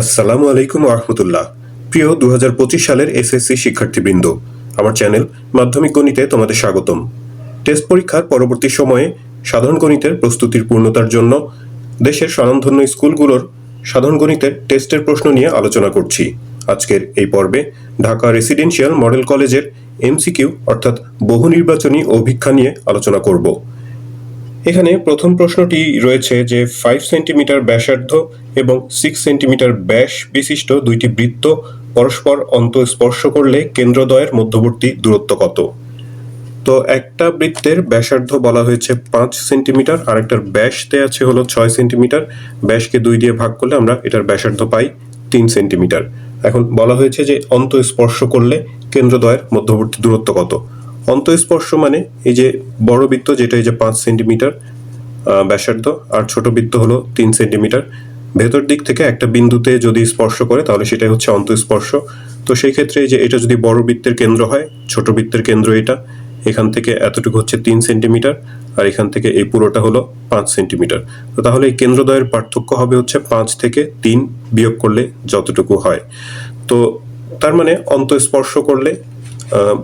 আসসালামু আলাইকুম রহমতুল্লাহ। প্রিয় দু হাজার পঁচিশ সালের এসএসসি শিক্ষার্থীবৃন্দ, আমার চ্যানেল মাধ্যমিক গণিতে তোমাদের স্বাগতম। টেস্ট পরীক্ষার পরবর্তী সময়ে সাধারণ গণিতের প্রস্তুতির পূর্ণতার জন্য দেশের স্বনামধন্য স্কুলগুলোর সাধারণ গণিতের টেস্টের প্রশ্ন নিয়ে আলোচনা করছি। আজকের এই পর্বে ঢাকা রেসিডেন্সিয়াল মডেল কলেজের এমসিকিউ অর্থাৎ বহু নির্বাচনী অভিক্ষা নিয়ে আলোচনা করব। এখানে প্রথম প্রশ্নটি রয়েছে যে ফাইভ সেন্টিমিটার ব্যাসার্ধ এবং সিক্স সেন্টিমিটার ব্যাস বিশিষ্ট দুইটি বৃত্ত পরস্পর অন্তঃস্পর্শ করলে কেন্দ্রদ্বয়ের মধ্যবর্তী দূরত্ব কত? তো একটা বৃত্তের ব্যাসার্ধ বলা হয়েছে পাঁচ সেন্টিমিটার আর একটার ব্যাস দেয়া আছে হলো ছয় সেন্টিমিটার ব্যাসকে দুই দিয়ে ভাগ করলে আমরা এটার ব্যাসার্ধ পাই তিন সেন্টিমিটার এখন বলা হয়েছে যে অন্তঃস্পর্শ করলে কেন্দ্রদ্বয়ের মধ্যবর্তী দূরত্ব কত? অন্তঃস্পর্শ মানে এই যে বড় বৃত্ত, যেটা এই যে পাঁচ সেন্টিমিটার ব্যাসার্ধ, আর ছোট বৃত্ত হলো তিন সেন্টিমিটার। ভেতর দিক থেকে একটা বিন্দুতে যদি স্পর্শ করে, তাহলে সেটাই হচ্ছে অন্তঃস্পর্শ। তো সেই ক্ষেত্রে যে এটা যদি বড় বৃত্তের কেন্দ্র হয়, ছোট বৃত্তের কেন্দ্র এটা, এখান থেকে এতটুকু হচ্ছে তিন সেন্টিমিটার, আর এখান থেকে এই পুরোটা হলো পাঁচ সেন্টিমিটার। তো তাহলে এই কেন্দ্রদ্বয়ের পার্থক্য হবে হচ্ছে পাঁচ থেকে তিন বিয়োগ করলে যতটুকু হয়। তো তার মানে অন্তঃস্পর্শ করলে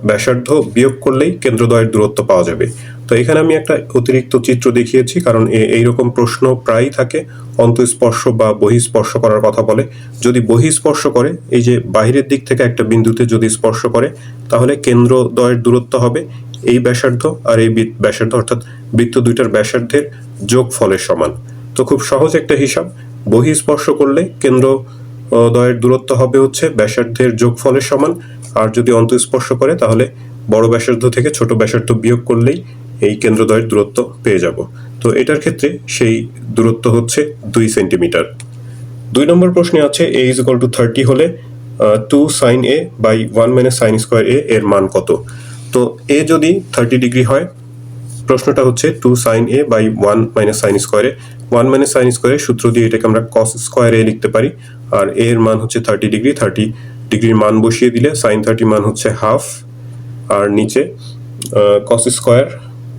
ব্যাসার্ধ বিয়োগ করলেই কেন্দ্রদ্বয়ের দূরত্ব পাওয়া যাবে। তো এখানে আমি একটা অতিরিক্ত চিত্র দেখিয়েছি, কারণ এইরকম প্রশ্ন প্রায়ই থাকে। অন্তঃস্পর্শ বা বহিঃস্পর্শ করার কথা বলে। যদি বহিঃস্পর্শ করে, এই যে বাইরের দিক থেকে একটা বিন্দুতে যদি স্পর্শ করে, তাহলে কেন্দ্রদ্বয়ের দূরত্ব হবে এই ব্যাসার্ধ আর এই ব্যাসার্ধ, অর্থাৎ বৃত্ত দুইটার ব্যাসার্ধের যোগ ফলের সমান। তো খুব সহজ একটা হিসাব। বহিঃস্পর্শ করলে কেন্দ্র দ্বয়ের দূরত্ব হবে হচ্ছে ব্যাসার্ধের যোগফলের সমান। আর যদি অন্তঃস্পর্শ করে, তাহলে বড় ব্যাসার্ধ থেকে ছোট ব্যাসার্ধ বিয়োগ করলেই এই কেন্দ্রদ্বয়ের দূরত্ব পেয়ে যাব। তো এটার ক্ষেত্রে সেই দূরত্ব হচ্ছে দুই সেন্টিমিটার। দুই নম্বর প্রশ্নে আছে A is equal to thirty হলে two sine A by one minus sine square A এর মান কত? তো এ যদি থার্টি ডিগ্রি হয়, প্রশ্নটা হচ্ছে two sine A by one minus sine স্কোয়ারে ওয়ান মাইনাস সাইন স্কোয়ারের সূত্র দিয়ে এটাকে আমরা কস স্কোয়ার এ লিখতে পারি, আর এ এর মান হচ্ছে থার্টি ডিগ্রি থার্টি ডিগ্রির মান বসিয়ে দিলে সাইন থার্টি মান হচ্ছে হাফ আর নিচে কস স্কোয়ার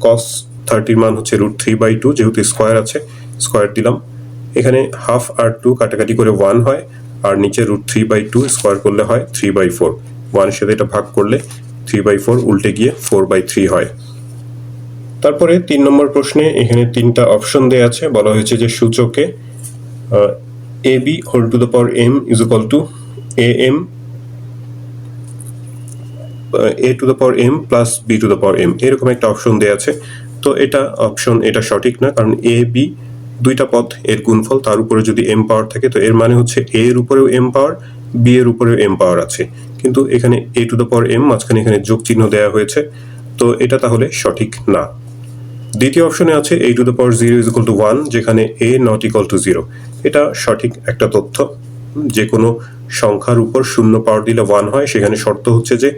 কস থার্টির মান হচ্ছে রুট থ্রি বাই টু যেহেতু স্কোয়ার আছে স্কোয়ার দিলাম। এখানে হাফ আর টু কাটাকাটি করে ওয়ান হয়, আর নিচে root three by two square করলে হয় থ্রি বাই ফোর ওয়ানের সাথে এটা ভাগ করলে থ্রি বাই ফোর উল্টে গিয়ে ফোর বাই থ্রি হয়। তারপরে তিন নম্বর প্রশ্নে এখানে তিনটা অপশন দেওয়া আছে। বলা হয়েছে যে সূচকে A B whole to the power M is equal to A M A to the power M plus B to the power M এরকম একটা অপশন দেওয়া আছে। তো এটা অপশন এটা সঠিক না, কারণ এ বি দুইটা পদ এর গুণফল, তার উপরে যদি এম পাওয়ার থাকে, তো এর মানে হচ্ছে এ এর উপরেও এম পাওয়ার বি এর উপরেও এম পাওয়ার আছে। কিন্তু এখানে A to the power M মাঝখানে এখানে যোগ চিহ্ন দেওয়া হয়েছে। তো এটা তাহলে সঠিক না। দ্বিতীয় অপশনে আছে A to the power zero is equal to one যেখানে A not equal to zero এটা সঠিক একটা তথ্য। যে কোনো সংখ্যার উপর শূন্য পাওয়ার দিলে ওয়ান হয়, সেখানে শর্ত হচ্ছে যে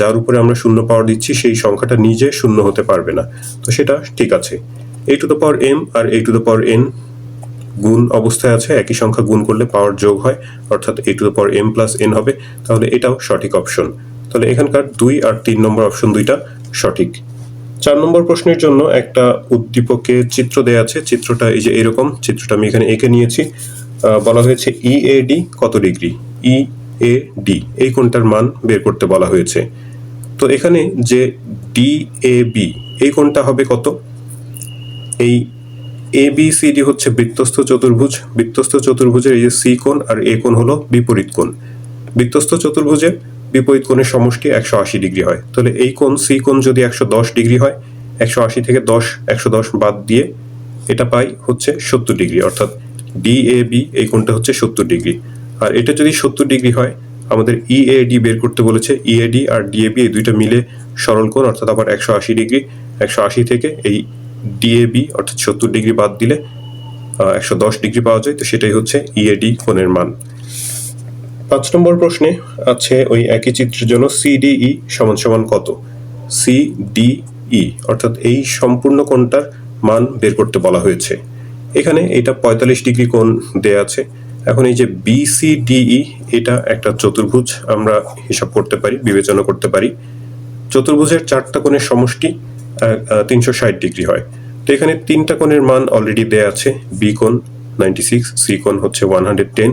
যার উপরে আমরা শূন্য পাওয়ার দিচ্ছি, সেই সংখ্যাটা নিজে শূন্য হতে পারবে না। তো সেটা ঠিক আছে। A to the power M R A to the power N গুণ অবস্থায় আছে, একই সংখ্যা গুণ করলে পাওয়ার যোগ হয়, অর্থাৎ A to the power M plus N হবে, তাহলে এটাও সঠিক অপশন তাহলে এখানকার দুই আর তিন নম্বর অপশন দুইটা সঠিক। চার নম্বর প্রশ্নের জন্য একটা উদ্দীপকে চিত্র দেয়া আছে। চিত্রটা এই যে এরকম, চিত্রটা আমি এখানে এঁকে নিয়েছি। বলা হয়েছে ই এ ডি কত ডিগ্রি? ই এ ডি এই কোণটার মান বের করতে বলা হয়েছে। তো এখানে যে ডি এ বি এই কোণটা হবে কত? এই এ বি সি ডি হচ্ছে বৃত্তস্থ চতুর্ভুজ। বৃত্তস্থ চতুর্ভুজের এই যে সি কোণ আর এ কোণ হলো বিপরীত কোণ। বৃত্তস্থ চতুর্ভুজের বিপরীত কোণের সমষ্টি একশো আশি ডিগ্রি হয়। তাহলে এই কোণ সি কোণ যদি একশো দশ ডিগ্রি হয়, একশো আশি থেকে দশ, একশো দশ বাদ দিয়ে এটা পাই হচ্ছে সত্তর ডিগ্রি। অর্থাৎ ডি এ বি এই কোণটা হচ্ছে সত্তর ডিগ্রি। আর এটা যদি সত্তর ডিগ্রি হয়, আমাদের ই এ ডি বের করতে বলেছে। ই এ ডি আর ডিএবি এই দুইটা মিলে সরল কোণ, অর্থাৎ আবার একশো আশি ডিগ্রি। একশো আশি থেকে এই ডিএবি অর্থাৎ সত্তর ডিগ্রি বাদ দিলে একশো দশ ডিগ্রি পাওয়া যায়। তো সেটাই হচ্ছে ইএডি কোণের মান। পাঁচ নম্বর প্রশ্নে আছে ওই একই চিত্রের জন্য সিডিই সমান সমান কত? সিডিই অর্থাৎ এই সম্পূর্ণ কোণটার মান বের করতে বলা হয়েছে। এখানে এটা পঁয়তাল্লিশ ডিগ্রি কোণ দেয়া আছে। এখন এই যে বিসিডিই এটা একটা চতুর্ভুজ, আমরা হিসাব করতে পারি, বিবেচনা করতে পারি। চতুর্ভুজের চারটা কোণের সমষ্টি তিনশো ষাট ডিগ্রি হয়। তো এখানে তিনটা কোণের মান অলরেডি দেয়া আছে বি কোণ নাইনটি সিক্স সি কোণ হচ্ছে ওয়ান হান্ড্রেড টেন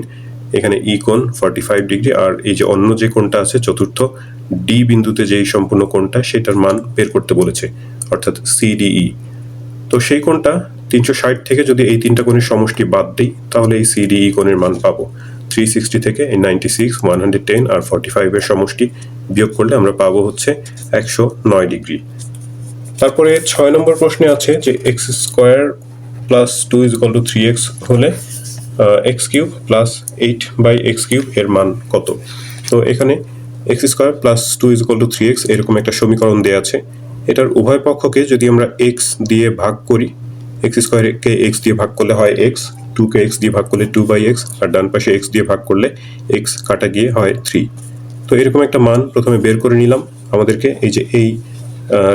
এখানে ই কোণ ফর্টি ফাইভ ডিগ্রি, আর এই যে অন্য যে কোণটা আছে, চতুর্থ ডি বিন্দুতে যেই সম্পূর্ণ কোণটা, সেটার মান বের করতে বলেছে, অর্থাৎ সিডিই তো সেই কোণটা তিনশো ষাট থেকে যদি এই তিনটা কোণের সমষ্টি বাদ দিই, তাহলে এই সিডিই কোণের মান পাবো। থ্রি সিক্সটি থেকে এই ninety six one hundred ten আর ফর্টি ফাইভের সমষ্টি বিয়োগ করলে আমরা পাবো হচ্ছে একশো নয় ডিগ্রি। তারপরে ছয় নম্বর প্রশ্নে আছে যে X square plus two is equal to three X হলে X cube plus eight by X cube এর মান কত? তো এখানে X square plus two is equal to three X এরকম একটা সমীকরণ দেওয়া আছে। এটার উভয় পক্ষকে যদি আমরা এক্স দিয়ে ভাগ করি এক্স স্কোয়ারকে এক্স দিয়ে ভাগ করলে হয় এক্স টুকে এক্স দিয়ে ভাগ করলে টু বাই এক্স আর ডান পাশে এক্স দিয়ে ভাগ করলে এক্স কাটা গিয়ে হয় থ্রি তো এরকম একটা মান প্রথমে বের করে নিলাম, আমাদেরকে এই যে এই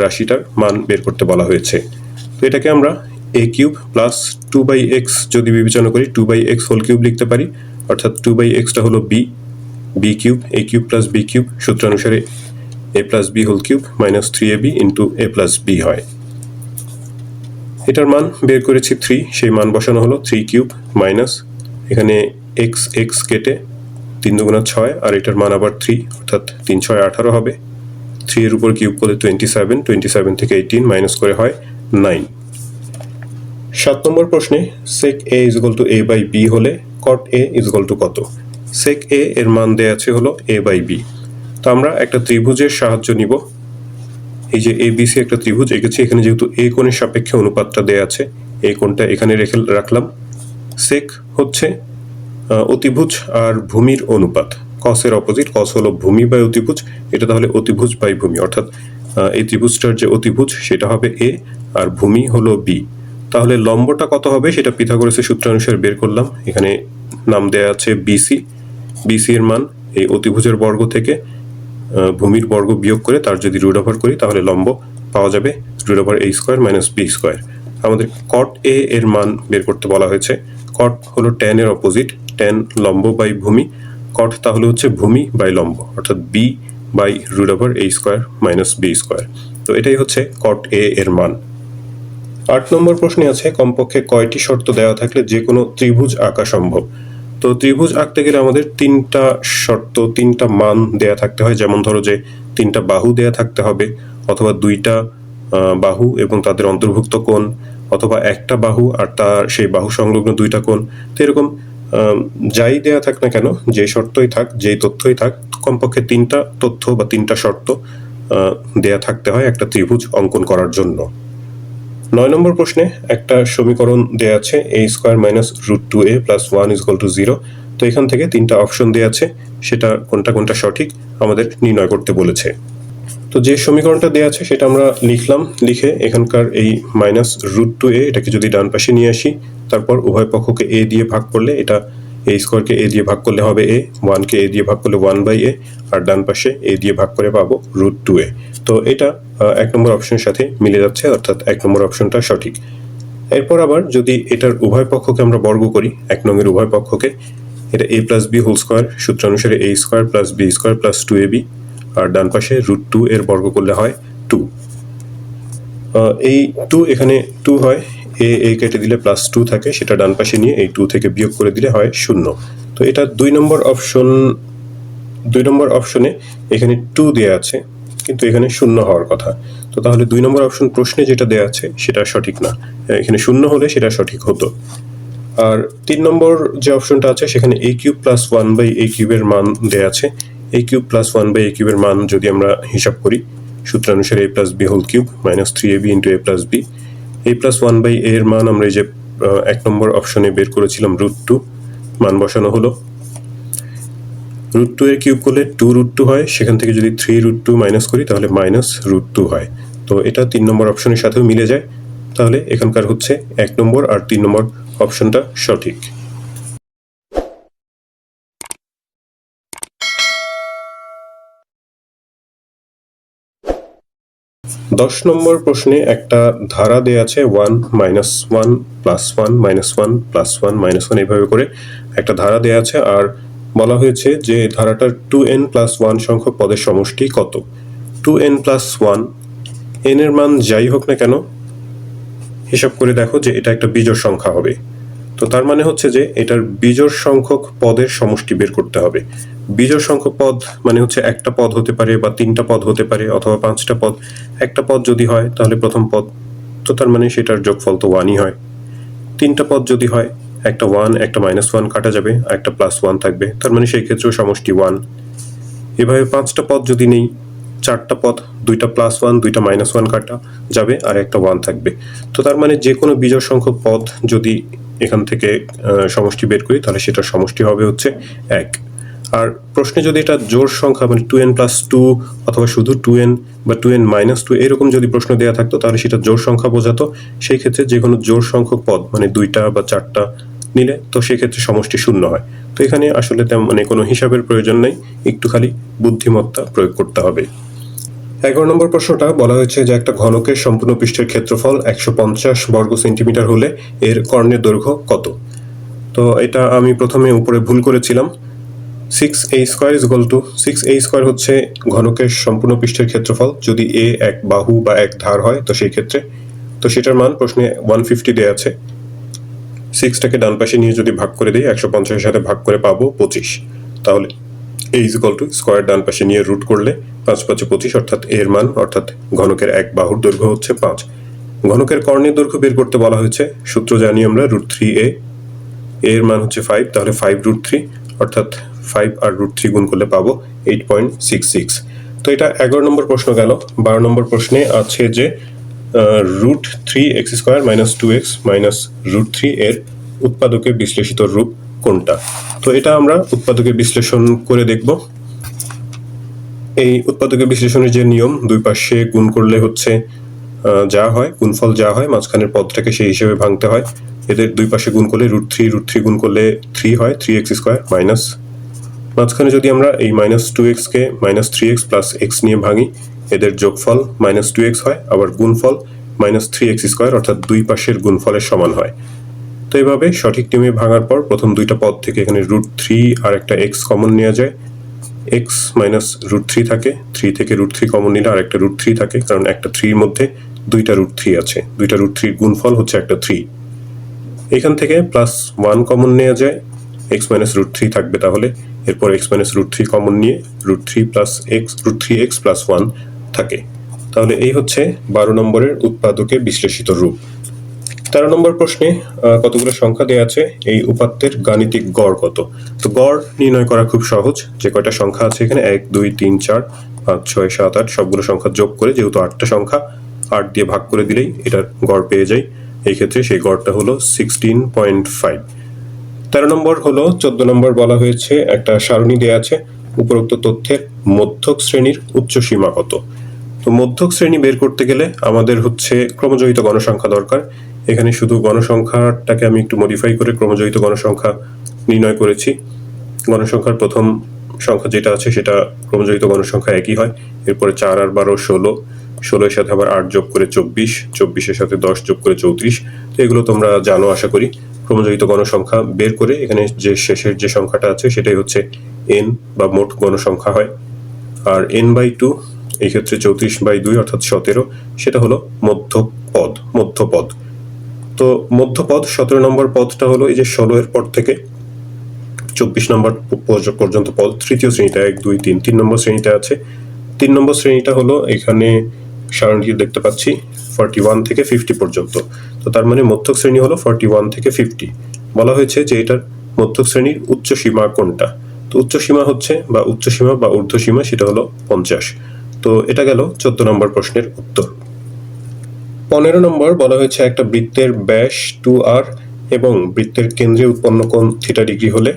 রাশিটার মান বের করতে বলা হয়েছে। তো এটাকে আমরা A cube plus two by X যদি বিবেচনা করি two by X whole cube লিখতে পারি, অর্থাৎ টু বাই এক্সটা হলো B B cube A cube plus B cube সূত্রানুসারে A plus B whole cube minus three A B into A plus B হয়। এটার মান বের করেছি থ্রি সেই মান বসানো হলো থ্রি কিউব মাইনাস এখানে এক্স এক্স কেটে তিন দুগুণা ছয়, আর এটার মান আবার থ্রি অর্থাৎ তিন ছয় আঠারো হবে। থ্রি এর উপর কিউব করলে টোয়েন্টি সেভেন টোয়েন্টি সেভেন থেকে এইটিন মাইনাস করে হয় নাইন সাত নম্বর প্রশ্নে sec A is two A by B হলে কট এ ইজ টু কত? সেক এ এর মান দেয়া আছে হলো এ বাই বি তো আমরা একটা ত্রিভুজের সাহায্য নিব। এই যে এ বিসি একটা ত্রিভুজ এঁকেছি এখানে যেহেতু এ কোণের সাপেক্ষে অনুপাতটা দেয়া আছে, এই কোণটা এখানে রেখে রাখলাম। সেক হচ্ছে অতিভুজ আর ভূমির অনুপাত। কসের অপোজিট কস হলো ভূমি বাই অতিভুজ, এটা তাহলে অতিভুজ বাই ভূমি। অর্থাৎ এই ত্রিভুজটার যে অতিভুজ, সেটা হবে এ আর ভূমি হলো বি তাহলে লম্বটা কত হবে, সেটা পিথাগোরাসের সূত্রানুসারে বের করলাম। এখানে নাম দেয়া আছে বিসি বিসি এর মান এই অতিভুজের বর্গ থেকে ভূমির বর্গ বিয়োগ করে তার যদি রুট ওভার করি, তাহলে লম্ব পাওয়া যাবে root over A square minus B square আমাদের কট এ এর মান বের করতে বলা হয়েছে। কট হলো ট্যান এর অপোজিট ট্যান লম্ব বাই ভূমি। কট তাহলে হচ্ছে ভূমি বাই লম্ব, অর্থাৎ B by root over A square minus B square তো এটাই হচ্ছে কট এ এর মান। আট নম্বর প্রশ্নে আছে, কমপক্ষে কয়টি শর্ত দেওয়া থাকলে যে কোনো ত্রিভুজ আঁকা সম্ভব? তো ত্রিভুজ আঁকতে গেলে আমাদের তিনটা শর্ত, তিনটা মান দেয়া থাকতে হয়। যেমন ধরো যে তিনটা বাহু দেয়া থাকতে হবে, অথবা দুইটা বাহু এবং তাদের অন্তর্ভুক্ত কোণ, অথবা একটা বাহু আর তার সেই বাহু সংলগ্ন দুইটা কোণ। তো এরকম যাই দেয়া থাক না কেন, যে শর্তই থাক, যেই তথ্যই থাক, কমপক্ষে তিনটা তথ্য বা তিনটা শর্ত দেয়া থাকতে হয় একটা ত্রিভুজ অঙ্কন করার জন্য। নয় নম্বর প্রশ্নে একটা সমীকরণ দেওয়া আছে A square minus root two A plus one is to zero তো এখান থেকে তিনটা অপশন দেওয়া আছে, সেটা কোনটা কোনটা সঠিক আমাদের নির্ণয় করতে বলেছে। তো যে সমীকরণটা দেওয়া আছে, সেটা আমরা লিখলাম, লিখে এখানকার এই মাইনাস রুট টু এ এটাকে যদি ডান পাশে নিয়ে আসি, তারপর উভয় পক্ষকে এ দিয়ে ভাগ করলে এটা এ স্কোয়ারকে এ দিয়ে ভাগ করলে হবে এ ওয়ানকে এ দিয়ে ভাগ করলে ওয়ান বাই এ আর ডান পাশে এ দিয়ে ভাগ করে পাবো রুট টু এ তো এটা এক নম্বর অপশনের সাথে মিলে যাচ্ছে, অর্থাৎ এক নম্বর অপশনটা সঠিক। এরপর আবার যদি এটার উভয় পক্ষকে আমরা বর্গ করি, এক নঙের উভয় পক্ষকে, এটা A plus B whole square সূত্রানুসারে A square plus B square plus two A B আর ডান পাশে রুট টু এর বর্গ করলে হয় টু এই টু এখানে টু হয় এ এ কেটে দিলে প্লাস টু থাকে, সেটা ডান পাশে নিয়ে এই টু থেকে বিয়োগ করে দিলে হয় শূন্য। তো এটা দুই নম্বর অপশন দুই নম্বর অপশনে এখানে টু দেয়া আছে, কিন্তু এখানে শূন্য হওয়ার কথা। তো তাহলে দুই নম্বর অপশন প্রশ্নে যেটা দেয়া আছে, সেটা সঠিক না। এখানে শূন্য হলে সেটা সঠিক হতো। আর তিন নম্বর যে অপশনটা আছে, সেখানে A cube plus one by A কিউবের মান দেয়া আছে। A cube plus one by A কিউবের মান যদি আমরা হিসাব করি, সূত্রানুসারে A plus B whole cube minus three A B into A plus B A plus one by A এর মান আমরা এই যে এক নম্বর অপশনে বের করেছিলাম রুট টু মান বসানো হলো। রুট টু এর কিউব করলে টু রুট টু হয়, সেখান থেকে যদি থ্রি রুট টু মাইনাস করি, তাহলে মাইনাস রুট টু হয়। তো এটা তিন নম্বর অপশনের সাথেও মিলে যায়। তাহলে এখানকার হচ্ছে এক নম্বর আর তিন নম্বর অপশনটা সঠিক। দশ নম্বর প্রশ্নে একটা ধারা দেয়া আছে one minus one plus one minus one plus one minus one এইভাবে করে একটা ধারা দেয়া আছে আর বলা হয়েছে যে ধারাটার টু এন প্লাস ওয়ান সংখ্যক পদের সমষ্টি কত? Two n plus one n এর মান যাই হোক না কেন, হিসাব করে দেখো যে এটা একটা বিজোড় সংখ্যা হবে। তো তার মানে হচ্ছে যে এটার বিজোড় সংখ্যক পদের সমষ্টি বের করতে হবে। বিজোড় সংখ্যক পদ মানে হচ্ছে একটা পদ হতে পারে বা তিনটা পদ হতে পারে অথবা পাঁচটা পদ। একটা পদ যদি হয় তাহলে প্রথম পদ, তো তার মানে সেটার যোগফল তো ওয়ানই হয়। তিনটা পদ যদি হয়, একটা ওয়ান একটা মাইনাস ওয়ান কাটা যাবে, আর একটা প্লাস ওয়ান থাকবে। তার মানে সেই ক্ষেত্রেও সমষ্টি ওয়ান এভাবে পাঁচটা পদ যদি নেই, চারটা পদ, দুইটা প্লাস ওয়ান দুইটা মাইনাস ওয়ান কাটা যাবে, আর একটা ওয়ান থাকবে। তো তার মানে যে কোনো বিজোড় সংখ্যক পদ যদি এখান থেকে সমষ্টি বের করি, তাহলে সেটার সমষ্টি হবে হচ্ছে এক। আর প্রশ্নে যদি এটা জোর সংখ্যা মানে টু এন প্লাস টু অথবা শুধু টু এন বা টু এন মাইনাস টু এরকম যদি প্রশ্ন দেওয়া থাকতো, তাহলে সেটা জোর সংখ্যা বোঝাতো। সেই ক্ষেত্রে যে কোনো জোড় সংখ্যক পদ মানে দুইটা বা চারটা নিলে, তো সেক্ষেত্রে সমষ্টি শূন্য হয়। তো এখানে আসলে তেমন মানে কোনো হিসাবের প্রয়োজন নেই, একটু খালি বুদ্ধিমত্তা প্রয়োগ করতে হবে। এগারো নম্বর প্রশ্নটা বলা হয়েছে যে একটা ঘনকের সম্পূর্ণ পৃষ্ঠের ক্ষেত্রফল একশো পঞ্চাশ বর্গ সেন্টিমিটার হলে এর কর্ণের দৈর্ঘ্য কত? তো এটা আমি প্রথমে উপরে ভুল করেছিলাম। Six a square is equal to six a square হচ্ছে ঘনকের সম্পূর্ণ পৃষ্ঠের ক্ষেত্রফল। যদি এ এক বাহু বা এক ধার হয়, তো সেই ক্ষেত্রে। তো সেটার মান প্রশ্নে ওয়ান ফিফটি দেওয়া আছে। সিক্সটাকে ডান পাশে নিয়ে যদি ভাগ করে দিই, একশো পঞ্চাশের সাথে ভাগ করে পাবো পঁচিশ। তাহলে এ ইজ টু স্কোয়ার ডান পাশে নিয়ে রুট করলে পাঁচ পাঁচে পঁচিশ অর্থাৎ এর মান অর্থাৎ ঘনকের এক বাহুর দৈর্ঘ্য হচ্ছে পাঁচ। ঘনকের কর্ণের দৈর্ঘ্য বের করতে বলা হয়েছে। সূত্র জানি আমরা রুট থ্রি এ এর মান হচ্ছে ফাইভ তাহলে ফাইভ রুট থ্রি অর্থাৎ ফাইভ আর রুট থ্রি গুণ করলে পাবো এইট পয়েন্ট সিক্স সিক্স তো এটা এগারো নম্বর প্রশ্ন গেল। বারো নম্বর প্রশ্নে আছে যে root three x square minus two x minus root three এর উৎপাদকের বিশ্লেষিত রূপ কোনটা? তো এটা আমরা উৎপাদকের বিশ্লেষণ করে দেখব। এই উৎপাদকের বিশ্লেষণের যে নিয়ম, দুই পাশে গুণ করলে হচ্ছে যা হয়, গুণফল যা হয়, মাঝখানের পদটাকে সেই হিসেবে ভাঙতে হয়। এদের দুই পাশে গুণ করলে রুট থ্রি রুট থ্রি গুণ করলে থ্রি হয়, থ্রি এক্স স্কোয়ার মাইনাস। মাঝখানে যদি আমরা এই মাইনাস টু এক্সকে minus three x plus x নিয়ে ভাঙি, এদের যোগফল মাইনাস টু এক্স হয়, আবার গুণফল মাইনাস থ্রি এক্স স্কোয়ার, অর্থাৎ দুই পাশের গুণফলের সমান হয়। তো এইভাবে সঠিক নিয়মে ভাঙার পর প্রথম দুইটা পদ থেকে এখানে রুট থ্রি আর একটা এক্স কমন নেওয়া যায় এক্স মাইনাস রুট থ্রি থাকে থ্রি থেকে রুট থ্রি কমন নিলে আর একটা রুট থ্রি থাকে কারণ একটা থ্রির মধ্যে দুইটা রুট থ্রি আছে দুইটা রুট থ্রির গুণফল হচ্ছে একটা থ্রি এখান থেকে প্লাস ওয়ান কমন নেওয়া যায় এক্স মাইনাস রুট থ্রি থাকবে তাহলে এরপর x minus root three common নিয়ে root three plus x root three x plus one থাকে তাহলে এই হচ্ছে বারো নম্বরের উৎপাদকের বিশ্লেষিত রূপ তেরো নম্বর প্রশ্নে কতগুলো সংখ্যা দেওয়া আছে? এই উপাত্তের গাণিতিক গড় কত? তো গড় নির্ণয় করা খুব সহজ। যে কয়টা সংখ্যা আছে এখানে? এক, দুই, তিন, চার, পাঁচ, ছয়, সাত, আট, সবগুলো সংখ্যা যোগ করে যেহেতু আটটা সংখ্যা, আট দিয়ে ভাগ করে দিলেই এটার গড় পেয়ে যাই। এই ক্ষেত্রে সেই গড়টা হলো সিক্সটিন পয়েন্ট ফাইভ। তেরো নম্বর হলো, চোদ্দ নম্বর বলা হয়েছে, একটা সারণী দেওয়া আছে, উপরোক্ত তথ্যের মধ্যক শ্রেণির উচ্চ সীমা কত? তো মধ্যক শ্রেণি বের করতে গেলে আমাদের হচ্ছে ক্রমজয়িত গণসংখ্যা দরকার। এখানে শুধু গণসংখ্যাটাকে আমি একটু মডিফাই করে ক্রমজয়িত গণসংখ্যা নির্ণয় করেছি। গণসংখ্যার প্রথম সংখ্যা যেটা আছে সেটা ক্রমজয়িত গণসংখ্যা একই হয়। এরপরে চার আর বারো ষোলো ষোলোর সাথে আবার আট যোগ করে চব্বিশ চব্বিশের সাথে দশ যোগ করে চৌত্রিশ। তো এগুলো তোমরা জানো, আশা করি। ক্রমজয়িত গণসংখ্যা বের করে এখানে যে শেষের যে সংখ্যাটা আছে সেটাই হচ্ছে এন বা মোট গণসংখ্যা হয়। আর এন বাই টু এই ক্ষেত্রে চৌত্রিশ বাই দুই অর্থাৎ সতেরো, সেটা হলো মধ্যপদ মধ্যপদ। তো মধ্যপদ সতেরো নম্বর পদটা হলো এই যে ষোলো এর পর থেকে, চব্বিশ নম্বর পর্যন্ত পদ তৃতীয় শ্রেণীটা এক, দুই, তিন তিন নম্বর শ্রেণীতে আছে। তিন নম্বর শ্রেণীটা হলো এখানে সারণীটি দেখতে পাচ্ছি ফর্টি ওয়ান থেকে ফিফটি পর্যন্ত। তো তার মানে মধ্যক শ্রেণি হলো ফর্টি ওয়ান থেকে ফিফটি বলা হয়েছে যে এটার মধ্যক শ্রেণির উচ্চ সীমা কোনটা? তো উচ্চ সীমা হচ্ছে বা উচ্চ সীমা বা ঊর্ধ্ব সীমা সেটা হলো পঞ্চাশ। তো এটা গেল চোদ্দ নম্বর প্রশ্নের উত্তর। পনেরো নম্বর বলা হয়েছে একটা বৃত্তের ব্যাস টু আর এবং বৃত্তের কেন্দ্রে উৎপন্ন কোণ থিটা ডিগ্রি হলে।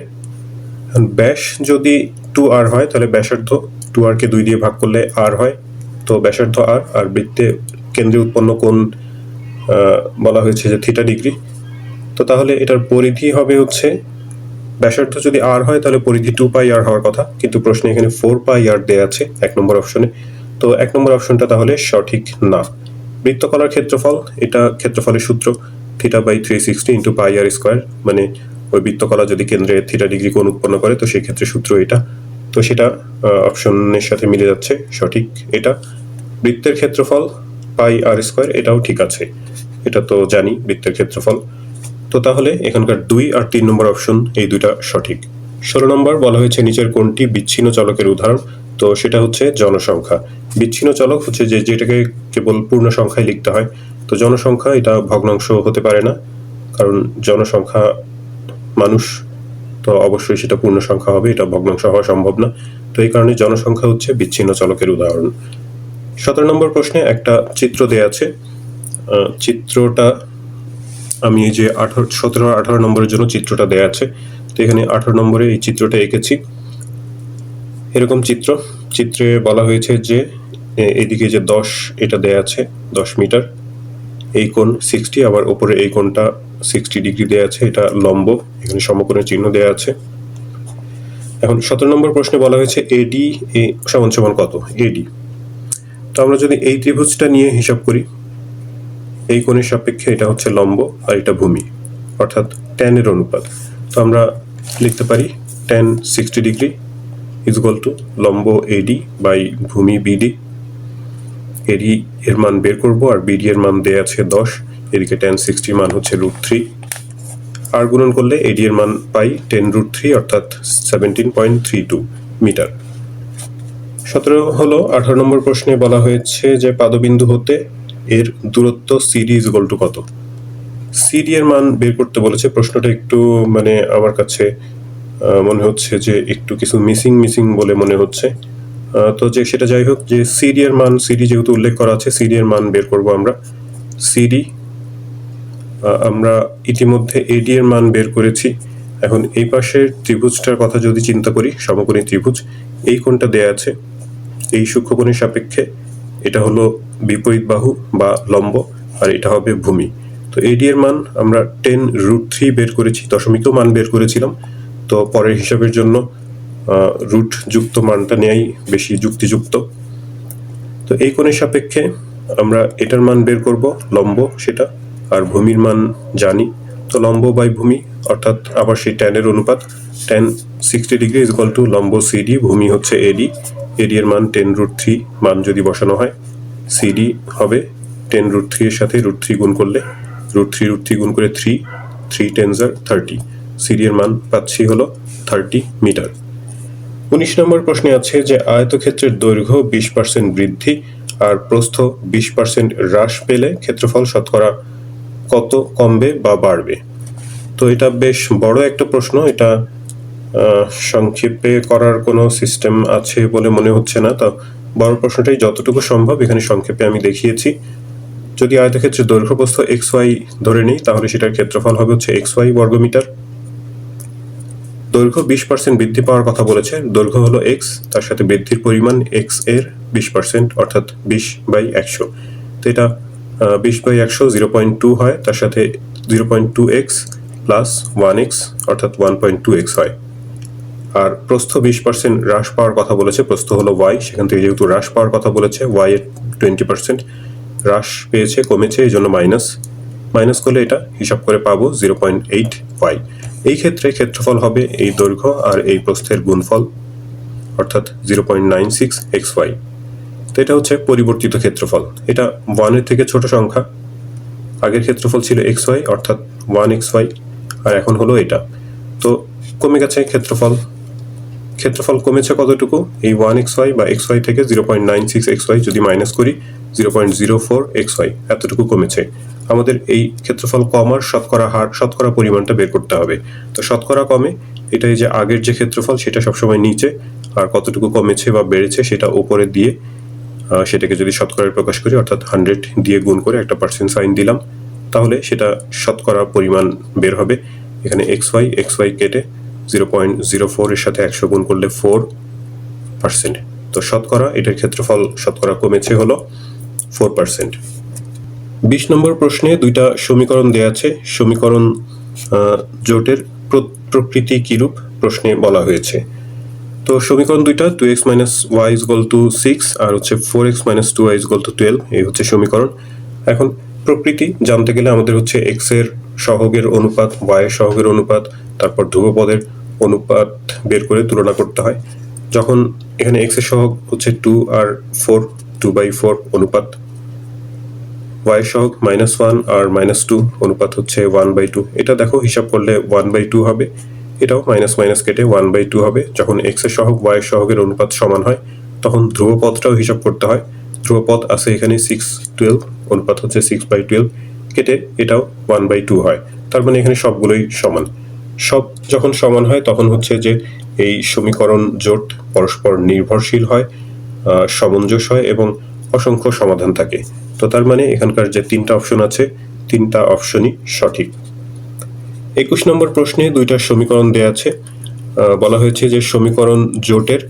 ব্যাস যদি টু আর হয়, তাহলে ব্যাসার্ধ টু আর কে দুই দিয়ে ভাগ করলে আর হয়। তো ব্যাসার্ধ আর আর বৃত্তে কেন্দ্রে উৎপন্ন কোণ বলা হয়েছে যে থিটা ডিগ্রি। তো তাহলে এটার পরিধি হবে হচ্ছে, ব্যাসার্ধ যদি আর হয়, তাহলে পরিধি টু পাই আর হওয়ার কথা। কিন্তু প্রশ্নে এখানে ফোর পাই আর দেওয়া আছে, এক নম্বর অপশনে। তো এক নম্বর অপশনটা তাহলে সঠিক না। বৃত্তকলার ক্ষেত্রফল, এটা ক্ষেত্রফলের সূত্র theta by three sixty into pi r square মানে ওই বৃত্তকলা যদি কেন্দ্রে থিটা ডিগ্রি কোণ উৎপন্ন করে, তো সেই ক্ষেত্রে সূত্র এটা। তো সেটা অপশনের সাথে মিলে যাচ্ছে, সঠিক এটা। বৃত্তের ক্ষেত্রফল পাই আর স্কোয়ার এটাও ঠিক আছে। এটা তো জানি, বৃত্তের ক্ষেত্রফল। তো তাহলে এখানকার দুই আর তিন নম্বর অপশন এই দুইটা সঠিক। ষোলো নম্বর বলা হয়েছে, নিচের কোনটি বিচ্ছিন্ন চলকের উদাহরণ। তো সেটা হচ্ছে জনসংখ্যা। বিচ্ছিন্ন চলক হচ্ছে যে, যেটাকে কেবল পূর্ণ সংখ্যায় লিখতে হয়। তো জনসংখ্যা এটা ভগ্নাংশ হতে পারে না, কারণ জনসংখ্যা মানুষ, তো অবশ্যই সেটা পূর্ণ সংখ্যা হবে, এটা ভগ্নাংশ হওয়া সম্ভব না। তো এই কারণে জনসংখ্যা হচ্ছে বিচ্ছিন্ন চলকের উদাহরণ। সতেরো নম্বর প্রশ্নে একটা চিত্র দেয়া আছে। চিত্রটা, আমি এই যে আঠারো, সতেরো, আঠারো নম্বরের জন্য চিত্রটা দেয়া আছে। তো এখানে আঠারো নম্বরে এই চিত্রটা এঁকেছি। এরকম চিত্র। চিত্রে বলা হয়েছে যে এদিকে যে দশ, এটা দেয়া আছে, দশ মিটার। এই কোণ সিক্সটি আবার ওপরে এই কোণটা সিক্সটি ডিগ্রি দেয়া আছে, এটা লম্ব। এখানে সমকোণের চিহ্ন দেয়া আছে। এখন সতেরো নম্বর প্রশ্নে বলা হয়েছে এডি এ সমান সমান কত এডি তো আমরা যদি এই ত্রিভুজটা নিয়ে হিসাব করি, এই কোণের সাপেক্ষে এটা হচ্ছে লম্ব আর এটা ভূমি, অর্থাৎ ট্যানের অনুপাত। তো আমরা লিখতে পারি tan sixty degree is equal to লম্ব এডি বাই ভূমি বিডি এডি এর মান বের করব আর বিডি এর মান দেয়া আছে দশ, এদিকে টেন সিক্সটির মান হচ্ছে রুট থ্রি আর গুণন করলে এডি এর মান পাই টেন রুট থ্রি অর্থাৎ seventeen point three two metre. সতেরো হলো আঠারো নম্বর প্রশ্নে বলা হয়েছে যে পাদবিন্দু হতে এর দূরত্ব সিডি ইজ টু কত। সিডি এর মান বের করতে বলেছে, প্রশ্নটা একটু মানে আমার কাছে মনে হচ্ছে যে একটু কিছু মিসিং মিসিং বলে মনে হচ্ছে। তো যে সেটা যাই হোক, যে সিডি এর মান সিডি যেহেতু উল্লেখ করা আছে সিডি এর মান বের করব আমরা। সিডি আমরা ইতিমধ্যে এডি এর মান বের করেছি। এখন এই পাশের ত্রিভুজটার কথা যদি চিন্তা করি, সমকোণী ত্রিভুজ, এই কোণটা দেয়া আছে। এই সূক্ষ্মকোণের সাপেক্ষে এটা হলো বিপরীত বাহু বা লম্ব, আর এটা হবে ভূমি। তো এডি এর মান আমরা টেন রুট থ্রি বের করেছি, দশমিকও মান বের করেছিলাম। তো পরের হিসাবের জন্য রুট যুক্ত মানটা নেয়াই বেশি যুক্তিযুক্ত। তো এই কোণের সাপেক্ষে আমরা এটার মান বের করব, লম্ব সেটা, আর ভূমির মান জানি। তো লম্ব বাই ভূমি, অর্থাৎ আবার সেই ট্যানের অনুপাত tan sixty degree is equal to লম্ব সিডি ভূমি হচ্ছে এডি এডি এর মান টেন রুট থ্রি মান যদি বসানো হয় সিডি হবে টেন রুট থ্রি এর সাথে রুট থ্রি গুণ করলে রুট থ্রি রুট থ্রি গুণ করে three three tangent thirty CD এর মান পাচ্ছি হলো থার্টি মিটার উনিশ নম্বর প্রশ্নে আছে যে আয়তক্ষেত্রের দৈর্ঘ্য বিশ পার্সেন্ট বৃদ্ধি আর প্রস্থ বিশ পার্সেন্ট হ্রাস পেলে ক্ষেত্রফল শতকরা কত কমবে বা বাড়বে? তো এটা বেশ বড় একটা প্রশ্ন, এটা সংক্ষেপে করার কোনো সিস্টেম আছে বলে মনে হচ্ছে না। তো বড় প্রশ্নটাই যতটুকু সম্ভব এখানে সংক্ষেপে আমি দেখিয়েছি। যদি আয়তক্ষেত্রের দৈর্ঘ্য প্রস্থ এক্স ওয়াই ধরে নিই, তাহলে সেটার ক্ষেত্রফল হবে হচ্ছে এক্স ওয়াই বর্গমিটার। দৈর্ঘ্য বিশ পার্সেন্ট বৃদ্ধি পাওয়ার কথা বলেছে। দৈর্ঘ্য হলো এক্স তার সাথে বৃদ্ধির পরিমাণ এক্সের বিশ পার্সেন্ট অর্থাৎ বিশ বাই একশো। তো এটা বিশ বাই একশো জিরো পয়েন্ট টু হয়, তার সাথে zero point two x plus one x, অর্থাৎ ওয়ান পয়েন্ট টু এক্স হয়। আর প্রস্থ বিশ পার্সেন্ট হ্রাস পাওয়ার কথা বলেছে, প্রস্থ হলো ওয়াই সেখান থেকে যেহেতু হ্রাস পাওয়ার কথা বলেছে ওয়াই এর টোয়েন্টি পার্সেন্ট হ্রাস পেয়েছে, কমেছে, এই জন্য মাইনাস মাইনাস করলে এটা হিসাব করে পাবো, জিরো পয়েন্ট এইট ওয়াই এই ক্ষেত্রে ক্ষেত্রফল হবে এই দৈর্ঘ্য আর এই প্রস্থের গুণফল, অর্থাৎ zero point nine six x y তো এটা হচ্ছে পরিবর্তিত ক্ষেত্রফল। এটা ওয়ানের থেকে ছোট সংখ্যা। আগের ক্ষেত্রফল ছিল এক্স ওয়াই অর্থাৎ ওয়ান এক্স ওয়াই আর এখন হলো এটা। তো কমে গেছে ক্ষেত্রফল। ক্ষেত্রফল কমেছে কতটুকু? এই ওয়ান এক্স ওয়াই বা এক্স ওয়াই থেকে zero point nine six x y যদি মাইনাস করি zero point zero four x y এতটুকু কমেছে। আমাদের এই ক্ষেত্রফল কমার শতকরা হার, শতকরা পরিমাণটা বের করতে হবে। তো শতকরা কমে, এটাই যে আগের যে ক্ষেত্রফল, সেটা সবসময় নিচে, আর কতটুকু কমেছে বা বেড়েছে সেটা উপরে দিয়ে সেটাকে যদি শতকরায় প্রকাশ করি, অর্থাৎ হান্ড্রেড দিয়ে গুণ করে একটা পার্সেন্ট সাইন দিলাম, তাহলে সেটা শতকরা পরিমাণ বের হবে। এখানে এক্স ওয়াই এক্স ওয়াই কেটে জিরো পয়েন্ট জিরো ফোর এর সাথে একশো গুণ করলে ফোর পার্সেন্ট তো শতকরা, এটার ক্ষেত্রফল শতকরা কমেছে হলো ফোর পার্সেন্ট বিশ নম্বর প্রশ্নে দুইটা সমীকরণ দেয়া আছে। সমীকরণ জোটের প্রকৃতি কিরূপ প্রশ্নে বলা হয়েছে। তো সমীকরণ দুইটা two x minus y is equal to six আর হচ্ছে four x minus two y is equal to twelve এই হচ্ছে সমীকরণ। এখন প্রকৃতি জানতে গেলে আমাদের হচ্ছে এক্সের সহগের অনুপাত ওয়াই এর সহগের অনুপাত, তারপর ধ্রুবপদের অনুপাত বের করে তুলনা করতে হয়। যখন এখানে এক্সের সহগ হচ্ছে টু আর ফোর টু বাই ফোর অনুপাত ওয়াই সহগ মাইনাস ওয়ান আর মাইনাস টু অনুপাত হচ্ছে ওয়ান বাই টু এটা দেখো হিসাব করলে ওয়ান বাই টু হবে। এটাও মাইনাস মাইনাস কেটে ওয়ান বাই টু হবে। যখন এক্সের সহগ ওয়াই সহগের অনুপাত সমান হয় তখন ধ্রুবপদটাও হিসাব করতে হয়। ধ্রুবপদ আছে এখানে সিক্স টুয়েলভ অনুপাত হচ্ছে সিক্স বাই টুয়েলভ কেটে এটাও ওয়ান বাই টু হয়। তার মানে এখানে সবগুলোই সমান। সব যখন সমান হয় তখন হচ্ছে যে এই সমীকরণ জোট পরস্পর নির্ভরশীল হয় আহ, সামঞ্জস্য হয় এবং অসংখ্য সমাধান থাকে। তো তার মানে এখানকার যে তিনটা অপশন আছে, তিনটা অপশনই সঠিক। একুশ নম্বর প্রশ্নে দুইটা সমীকরণ দেয়া আছে। বলা হয়েছে যে সমীকরণ জোটের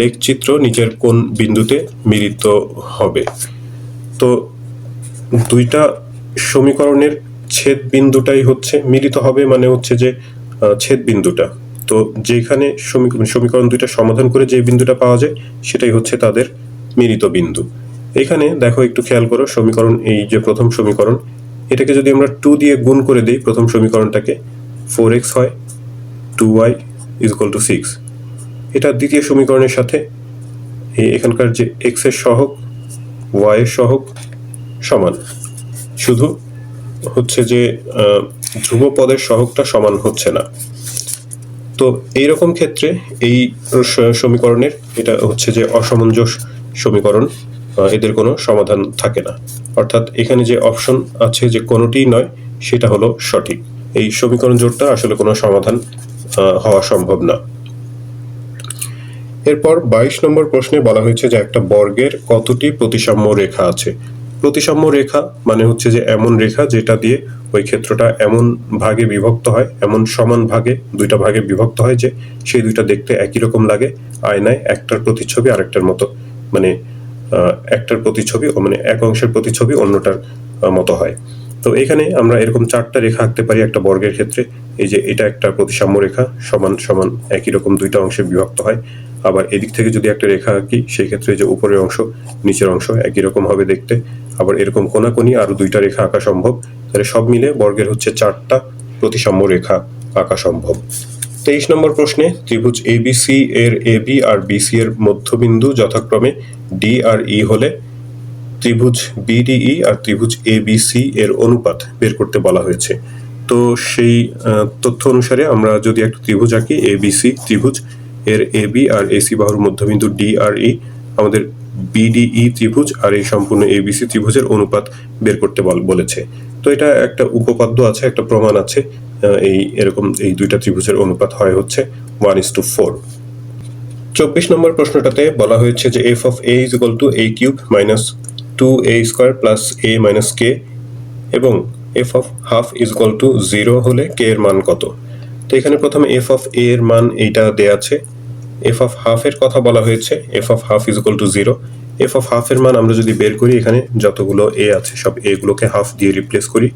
লেখচিত্র নিচের কোন বিন্দুতে মিলিত হবে। তো দুইটা সমীকরণের ছেদ বিন্দুটাই হচ্ছে মিলিত হবে মানে হচ্ছে যে ছেদ বিন্দুটা। তো যেখানে সমীকরণ দুইটা সমাধান করে যে বিন্দুটা পাওয়া যায়, সেটাই হচ্ছে তাদের মিলিত বিন্দু। এখানে দেখো একটু খেয়াল করো সমীকরণ এই যে প্রথম সমীকরণ এটাকে যদি আমরা টু দিয়ে গুণ করে দিই প্রথম সমীকরণটাকে ফোর এক্স হয় two y is equal to six এটা দ্বিতীয় সমীকরণের সাথে এই এখানকার যে এক্সের সহগ ওয়াই এর সহগ সমান। শুধু হচ্ছে যে আহ, ধ্রুবপদের সহগটা সমান হচ্ছে না। তো এইরকম ক্ষেত্রে এই সমীকরণের এটা হচ্ছে যে অসামঞ্জস্য সমীকরণ। এদের কোনো সমাধান থাকে না। অর্থাৎ এখানে যে অপশন আছে যে কোনোটিই নয়, সেটা হলো সঠিক। এই সমীকরণ জোটটা আসলে কোনো সমাধান হওয়া সম্ভব না। এরপর বাইশ নম্বর প্রশ্নে বলা হয়েছে যে একটা বর্গের কতটি প্রতিসাম্য রেখা আছে। প্রতিসাম্য রেখা মানে হচ্ছে যে এমন রেখা যেটা দিয়ে ওই ক্ষেত্রটা এমন ভাগে বিভক্ত হয়, এমন সমান ভাগে, দুইটা ভাগে বিভক্ত হয় যে সেই দুইটা দেখতে একই রকম লাগে, আয়নায় একটার প্রতিচ্ছবি আরেকটার মতো। মানে একটার প্রতিচ্ছবি মানে এক অংশের প্রতিচ্ছবি অন্যটার মতো হয়। তো এখানে আমরা এরকম চারটা রেখা আঁকতে পারি একটা বর্গের ক্ষেত্রে। এই যে এটা একটা প্রতিসাম্য রেখা, সমান সমান একই রকম দুইটা অংশে বিভক্ত হয়। আবার এদিক থেকে যদি একটা রেখা আঁকি, সেই ক্ষেত্রে যে উপরের অংশ, নিচের অংশ একই রকম হবে দেখতে। আবার এরকম কোনাকুনি আরও দুইটা রেখা আঁকা সম্ভব। তাহলে সব মিলে বর্গের হচ্ছে চারটা প্রতিসাম্য রেখা আঁকা সম্ভব। তেইশ নম্বর প্রশ্নে ত্রিভুজ এবিসি এর এবি আর বিসি এর মধ্যবিন্দু যথাক্রমে ডি আর ই হলে ত্রিভুজ বিডিই আর ত্রিভুজ এ এবিসি এর অনুপাত বের করতে বলা হয়েছে। তো সেই তথ্য অনুসারে আমরা যদি একটা ত্রিভুজ আঁকি এ এবিসি ত্রিভুজ, এর এবি আর এসি বাহুর মধ্যবিন্দু ডি আর ই আমাদের বিডিই ত্রিভুজ আর এই সম্পূর্ণ এবিসি ত্রিভুজের অনুপাত বের করতে বলেছে। তো এটা একটা উপপাদ্য আছে, একটা প্রমাণ আছে এই এরকম এই দুইটা ত্রিভুজের অনুপাত হয় হচ্ছে ওয়ান ইস টু ফোর চব্বিশ নম্বর প্রশ্নটাতে বলা হয়েছে যে f of a is equal to a cube minus two a square plus a minus k এবং f of half is equal to zero হলে কে এর মান কত? তো এখানে প্রথমে এফ অফ এ এর মান এইটা দেয়া আছে। এফ অফ হাফ এর কথা বলা হয়েছে f of half is equal to zero f of half এর মান আমরা যদি বের করি, এখানে যতগুলো এ আছে, সব এ গুলোকে হাফ দিয়ে রিপ্লেস করি।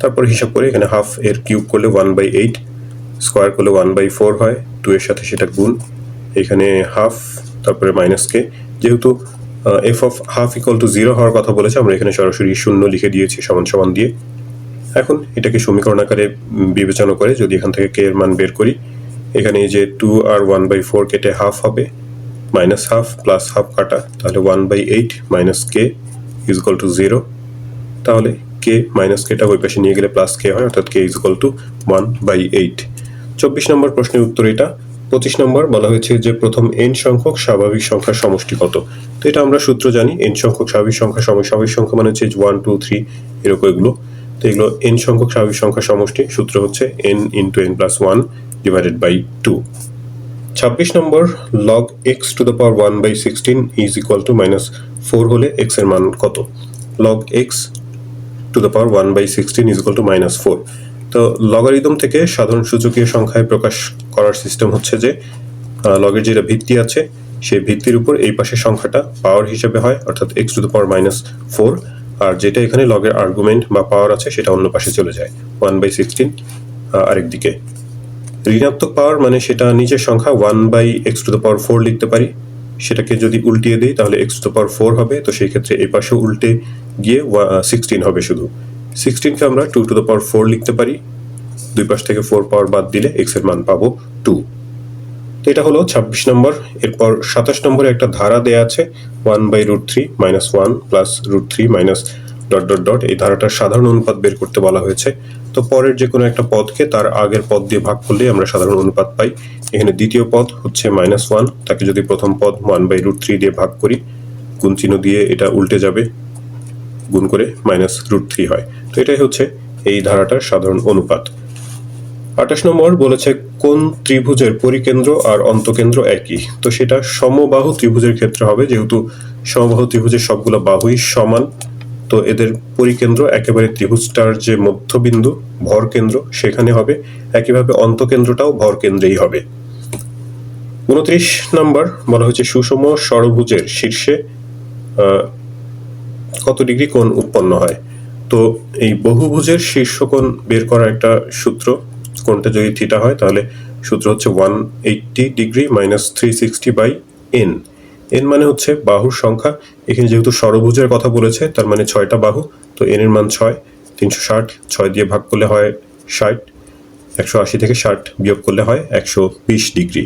তারপর হিসাব করে এখানে হাফ এর কিউব করলে ওয়ান বাই এইট স্কোয়ার করলে ওয়ান বাই ফোর হয় টু এর সাথে সেটা গুণ। এখানে হাফ তারপরে মাইনাস কে যেহেতু f of half equal to zero হওয়ার কথা বলেছে, আমরা এখানে সরাসরি শূন্য লিখে দিয়েছি সমান সমান দিয়ে। এখন এটাকে সমীকরণ আকারে বিবেচনা করে যদি এখান থেকে কে এর মান বের করি এখানে যে টু আর ওয়ান বাই ফোর কেটে হাফ হবে মাইনাস হাফ প্লাস হাফ কাটা, তাহলে one by eight minus k is equal to zero তাহলে কে মাইনাস কেটা ওই পাশে নিয়ে গেলে প্লাস কে হয়, অর্থাৎ k is equal to one by eight চব্বিশ নম্বর প্রশ্নের উত্তর এটা। পঁচিশ নম্বর বলা হয়েছে যে প্রথম এন সংখ্যক স্বাভাবিক সংখ্যার সমষ্টি কত? তো এটা আমরা সূত্র জানি এন সংখ্যক স্বাভাবিক সংখ্যা স্বাভাবিক সংখ্যা মানে হচ্ছে ওয়ান টু থ্রি এরকম এগুলো। তো এগুলো এন সংখ্যক স্বাভাবিক সংখ্যা সমষ্টি, সূত্র হচ্ছে n into n plus one divided by two ছাব্বিশ নম্বর log x to the power one by sixteen is equal to minus four হলে এক্সের মান কত? Log x to the power one by sixteen is equal to minus four তো logarithm থেকে সাধারণ সূচকীয় সংখ্যায় প্রকাশ করার সিস্টেম হচ্ছে যে লগের যেটা ভিত্তি আছে, সেই ভিত্তির উপর এই পাশের সংখ্যাটা পাওয়ার হিসেবে হয়, অর্থাৎ x to the power minus four আর যেটা এখানে লগের আর্গুমেন্ট বা পাওয়ার আছে, সেটা অন্য পাশে চলে যায়। ওয়ান বাই সিক্সটিন আরেক দিকে। ঋণাত্মক পাওয়ার মানে সেটা নিচের সংখ্যা one by x to the power four লিখতে পারি। সেটাকে যদি উল্টিয়ে দিই, তাহলে এক্স টু পাওয়ার ফোর হবে। তো সেই ক্ষেত্রে এই পাশে উল্টে গিয়ে সিক্সটিন হবে শুধু। সিক্সটিনকে আমরা two to the power four লিখতে পারি। দুই পাশ থেকে ফোর পাওয়ার বাদ দিলে এক্সের মান পাবো টু তো এটা হলো ছাব্বিশ নম্বর। এরপর সাতাশ নম্বরে একটা ধারা দেয়া আছে one by root three minus one plus root three minus dot dot dot এই ধারাটার সাধারণ অনুপাত বের করতে বলা হয়েছে। তো পরের যে কোনো একটা পদকে তার আগের পদ দিয়ে ভাগ করলেই আমরা সাধারণ অনুপাত পাই। এখানে দ্বিতীয় পদ হচ্ছে মাইনাস ওয়ান তাকে যদি প্রথম পদ ওয়ান বাই রুট থ্রি দিয়ে ভাগ করি, গুণ চিহ্ন দিয়ে এটা উল্টে যাবে, গুণ করে মাইনাস রুট থ্রি হয়। তো এটাই হচ্ছে এই ধারাটার সাধারণ অনুপাত। আঠাশ নম্বর বলেছে, কোন ত্রিভুজের পরিকেন্দ্র আর অন্তকেন্দ্র একই? তো সেটা সমবাহু ত্রিভুজের ক্ষেত্রে হবে, যেহেতু সমবাহু ত্রিভুজের সবগুলো বাহুই সমান, তো এদের পরিকেন্দ্র একেবারে ত্রিভুজটার যে মধ্যবিন্দু, ভর কেন্দ্র, সেখানে হবে। একইভাবে অন্তকেন্দ্রটাও ভর কেন্দ্রেই হবে। উনত্রিশ নম্বর বলা হয়েছে, সুষম ষড়ভুজের শীর্ষে কত ডিগ্রি কোণ উৎপন্ন হয়? তো এই বহুভুজের শীর্ষকোণ বের করার একটা সূত্র কোণটা যদি থিটা হয়, তাহলে সূত্র হচ্ছে one eighty degree minus three sixty by n n মানে হচ্ছে বাহুর সংখ্যা। এখানে যেহেতু ষড়ভুজের কথা বলেছে, তার মানে ছয়টা বাহু, তো এন এর মান ছয়, তিনশো ষাট, ছয় দিয়ে ভাগ করলে হয় ষাট, একশো আশি থেকে ষাট বিয়োগ করলে হয় একশো বিশ ডিগ্রি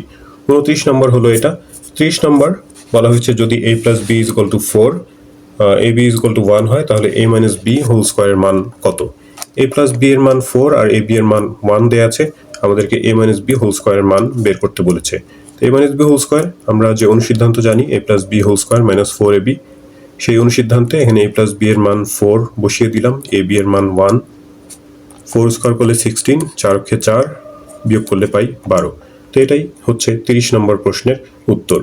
উনত্রিশ নম্বর হলো এটা। ত্রিশ নম্বর বলা হয়েছে যদি a plus b is equal to four a b is equal to one হয়, তাহলে এ মাইনাস বি হোল স্কোয়ারের মান কত? এ প্লাস বি এর মান ফোর আর এ বি এর মান ওয়ান দেওয়া আছে। আমাদেরকে এ মাইনাস বি হোল স্কোয়ারের মান বের করতে বলেছে। তো a minus b whole square আমরা যে অনুসিদ্ধান্ত জানি a plus b whole square minus four a b সেই অনুসিদ্ধান্তে এখানে এ প্লাস বি এর মান ফোর বসিয়ে দিলাম। এ বি এর মান ওয়ান ফোর স্কোয়ার করলে সিক্সটিন চার অক্ষে চার, বিয়োগ করলে পাই বারো। তো এটাই হচ্ছে তিরিশ নম্বর প্রশ্নের উত্তর।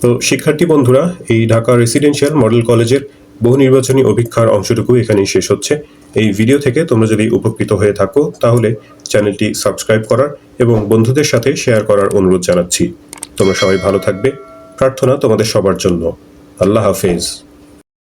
তো শিক্ষার্থী বন্ধুরা, এই ঢাকা রেসিডেন্সিয়াল মডেল কলেজের বহু নির্বাচনী অভিক্ষার অংশটুকু এখানেই শেষ হচ্ছে। এই ভিডিও থেকে তোমরা যদি উপকৃত হয়ে থাকো, তাহলে চ্যানেলটি সাবস্ক্রাইব করার এবং বন্ধুদের সাথে শেয়ার করার অনুরোধ জানাচ্ছি। তোমরা সবাই ভালো থাকবে। প্রার্থনা তোমাদের সবার জন্য। আল্লাহ হাফেজ।